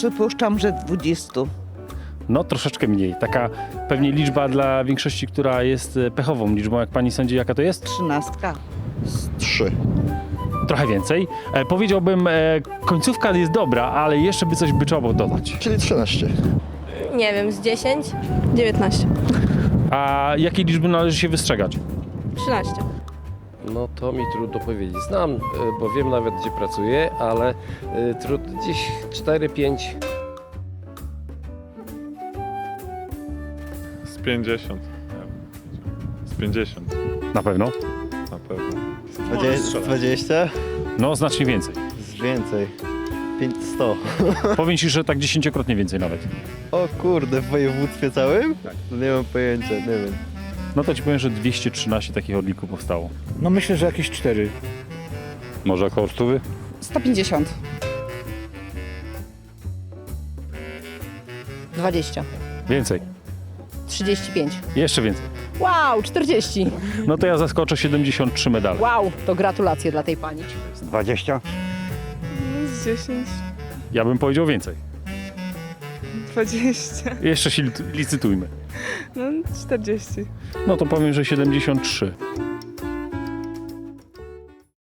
Przypuszczam, że 20. No troszeczkę mniej. Taka pewnie liczba dla większości, która jest e, pechową liczbą. Jak pani sądzi, jaka to jest? Trzynastka. Trzy. Trochę więcej. E, powiedziałbym, e, końcówka jest dobra, ale jeszcze by coś by trzeba było dodać. Czyli 13. Nie wiem, z 10? 19. A jakiej liczby należy się wystrzegać? 13. No to mi trudno powiedzieć. Znam, y, bo wiem nawet gdzie pracuję, ale y, trud, gdzieś 4-5. Z 50. Z 50 Na pewno. na pewno. 20? 20? No znacznie więcej. Więcej. 500. Powiem ci, że tak dziesięciokrotnie więcej nawet. O kurde, w województwie całym? Tak. No nie mam pojęcia, nie wiem. No to ci powiem, że 213 takich odlików powstało. No myślę, że jakieś cztery. Może około stówy? 150. 20. Więcej. 35. Jeszcze więcej. Wow, 40. No to ja zaskoczę 73 medale. Wow, to gratulacje dla tej pani. 20. Z 10. Ja bym powiedział więcej. 20. Jeszcze się licytujmy. No 40. No to powiem, że 73.